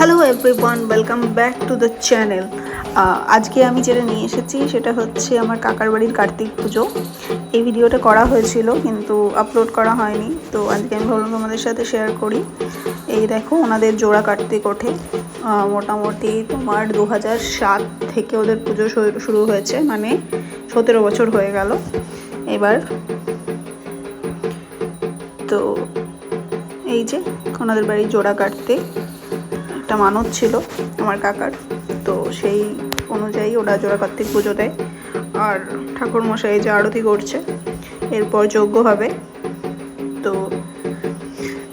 Hello everyone welcome back to the channel আজকে আমি যেটা নিয়ে এসেছি সেটা হচ্ছে আমার কাকার বাড়ির কার্তিক পুজো। এই ভিডিওটা করা হয়েছিল কিন্তু আপলোড করা হয়নি। তো আজকে আমি ভাবলাম তোমাদের সাথে শেয়ার করি। এই দেখো ওনাদের জোড়া কার্তিক ওঠে। মোটামুটি তোমার দু সাত থেকে ওদের পুজো শুরু- হয়েছে। মানে সতেরো বছর হয়ে গেল। এবার তো এই যে ওনাদের বাড়ি জোড়া কাটতে একটা মানত ছিল আমার কাকার। তো সেই অনুযায়ী ওরা জোড়া কার্তিক পুজো দেয়। আর ঠাকুর মশাই যে আরতি করছে, এরপর যজ্ঞ হবে। তো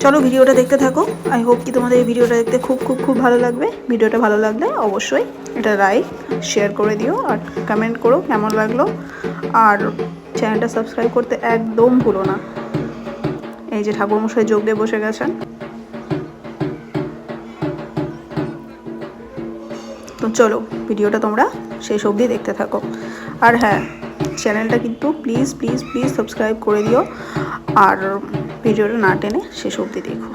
চলো ভিডিওটা দেখতে থাকো। আই হোপ কি তোমাদের এই ভিডিওটা দেখতে খুব খুব খুব ভালো লাগবে। ভিডিওটা ভালো লাগলে অবশ্যই এটা লাইক শেয়ার করে দিও আর কমেন্ট করো কেমন লাগল। আর চ্যানেলটা সাবস্ক্রাইব করতে একদম ভুলো না। এই যে ঠাকুরমশাই যোগ দিয়ে বসে গেছেন। তো চলো, ভিডিওটা তোমরা শেষ অবধি দেখতে থাকো। আর হ্যাঁ চ্যানেলটা কিন্তু প্লিজ প্লিজ প্লিজ সাবস্ক্রাইব করে দিও। আর ভিডিওটা না টেনে শেষ অবধি দেখো।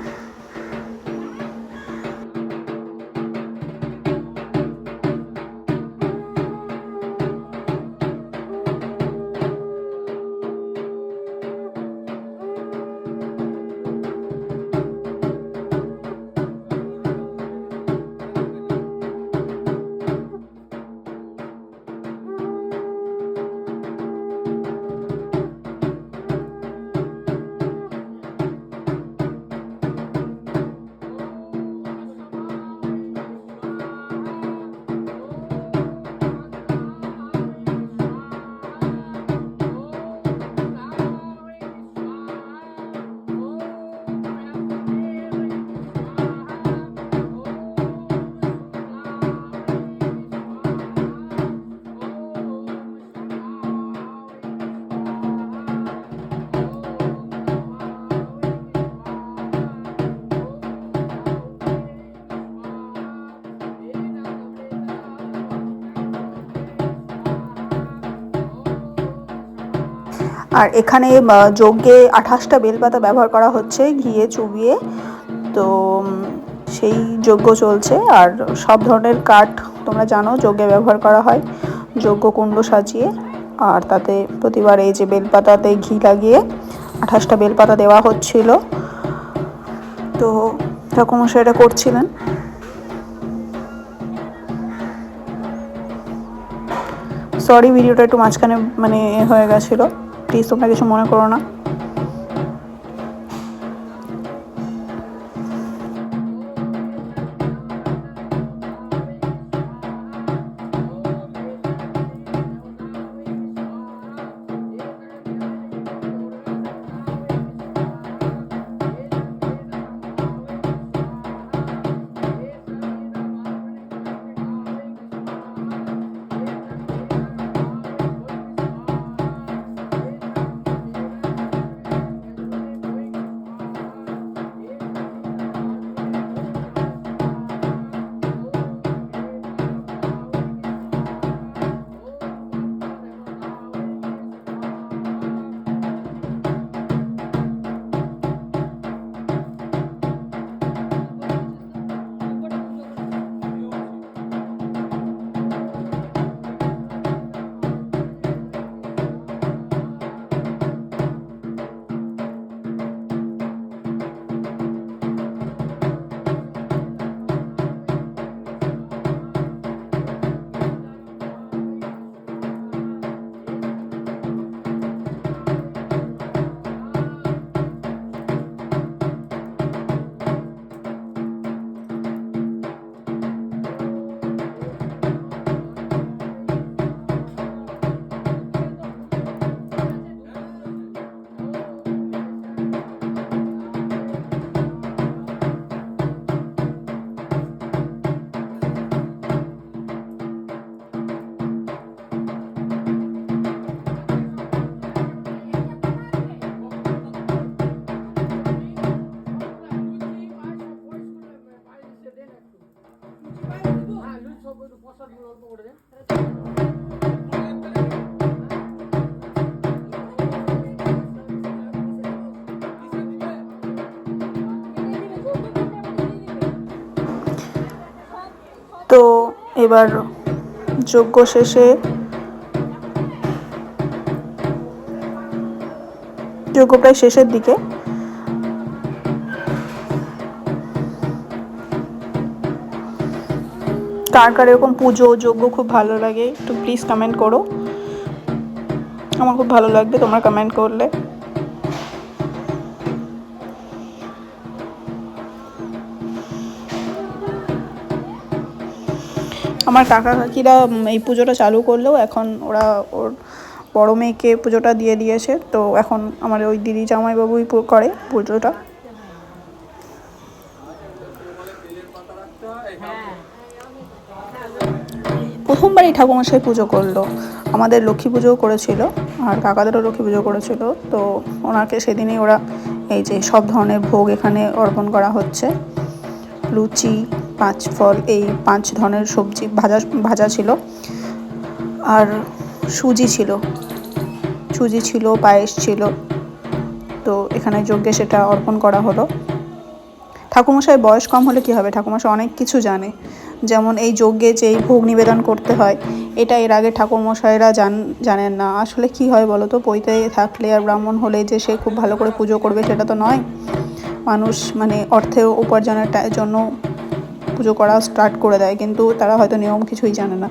আর এখানে যজ্ঞে আঠাশটা বেলপাতা ব্যবহার করা হচ্ছে, ঘিয়ে, চুবিয়ে। তো সেই যজ্ঞ চলছে। আর সব ধরনের কাঠ তোমরা জানো, যজ্ঞে ব্যবহার করা হয়। যজ্ঞ কুণ্ড সাজিয়ে, আর তাতে প্রতিবার এই যে বেলপাতাতে ঘি লাগিয়ে আঠাশটা বেলপাতা দেওয়া হচ্ছিল। তো ঠাকুমশাই এটা করছিলেন। সরি ভিডিওটা একটু মাঝখানে মানে হয়ে গেছিল। প্লিজ তোমরা কিছু মনে করো না। এবার যজ্ঞ শেষে যজ্ঞ প্রায় শেষের দিকে। কার কার এরকম পুজো যজ্ঞ খুব ভালো লাগে একটু প্লিজ কমেন্ট করো। আমার খুব ভালো লাগবে তোমরা কমেন্ট করলে। আমার কাকা কাকিরা এই পুজোটা চালু করলেও এখন ওরা ওর বড়ো মেয়েকে পুজোটা দিয়ে দিয়েছে। তো এখন আমার ওই দিদি জামাইবাবুই করে পুজোটা। প্রথমবার এই ঠাকুমশাই পুজো করল। আমাদের লক্ষ্মী পুজোও করেছিল আর কাকাদেরও লক্ষ্মী পুজো করেছিল। তো ওনাকে সেদিনই ওরা এই যে সব ধরনের ভোগ এখানে অর্পণ করা হচ্ছে। লুচি পাঁচ ফল, এই পাঁচ ধরনের সবজি ভাজা ভাজা ছিল। আর সুজি ছিল। সুজি ছিল, পায়েস ছিল। তো এখানে যজ্ঞে সেটা অর্পণ করা হলো। ঠাকুমশাই বয়স কম হলে কী হবে? ঠাকুমশাই অনেক কিছু জানে। যেমন এই যজ্ঞে যে এই ভোগ নিবেদন করতে হয়, এটা এর আগে ঠাকুরমশাইরা জান, জানেন না। আসলে কি হয় বলো তো? পৈতে থাকলে আর ব্রাহ্মণ হলে যে সে খুব ভালো করে পুজো করবে, সেটা তো নয়। মানুষ মানে অর্থের উপার্জনের জন্য পুজো করা স্টার্ট করে দেয়, কিন্তু তারা হয়তো নিয়ম কিছুই জানে না।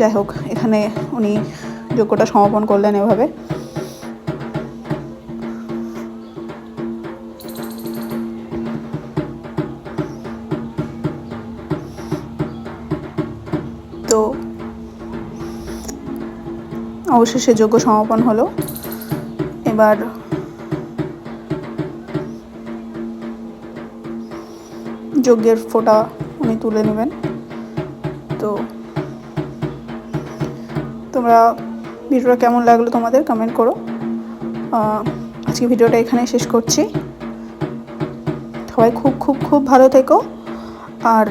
যাই হোক, এখানে উনি যজ্ঞটা সমাপন করলেন এভাবে। তো অবশেষে যজ্ঞ সমাপন হলো। এবার যজ্ঞের ফোঁটা উনি তুলে নেবেন। তো তোমরা ভিডিওটা কেমন লাগল তোমাদের কমেন্ট করো। আজকে ভিডিওটা এখানে শেষ করছি। সবাই খুব খুব খুব ভালো থেকো। আর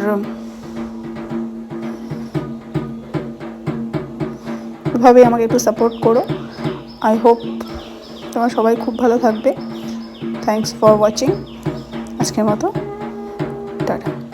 এভাবে আমাকে একটু সাপোর্ট করো। আই হোপ তোমরা সবাই খুব ভালো থাকবে। থ্যাংকস ফর ওয়াচিং আজকের মতো। 对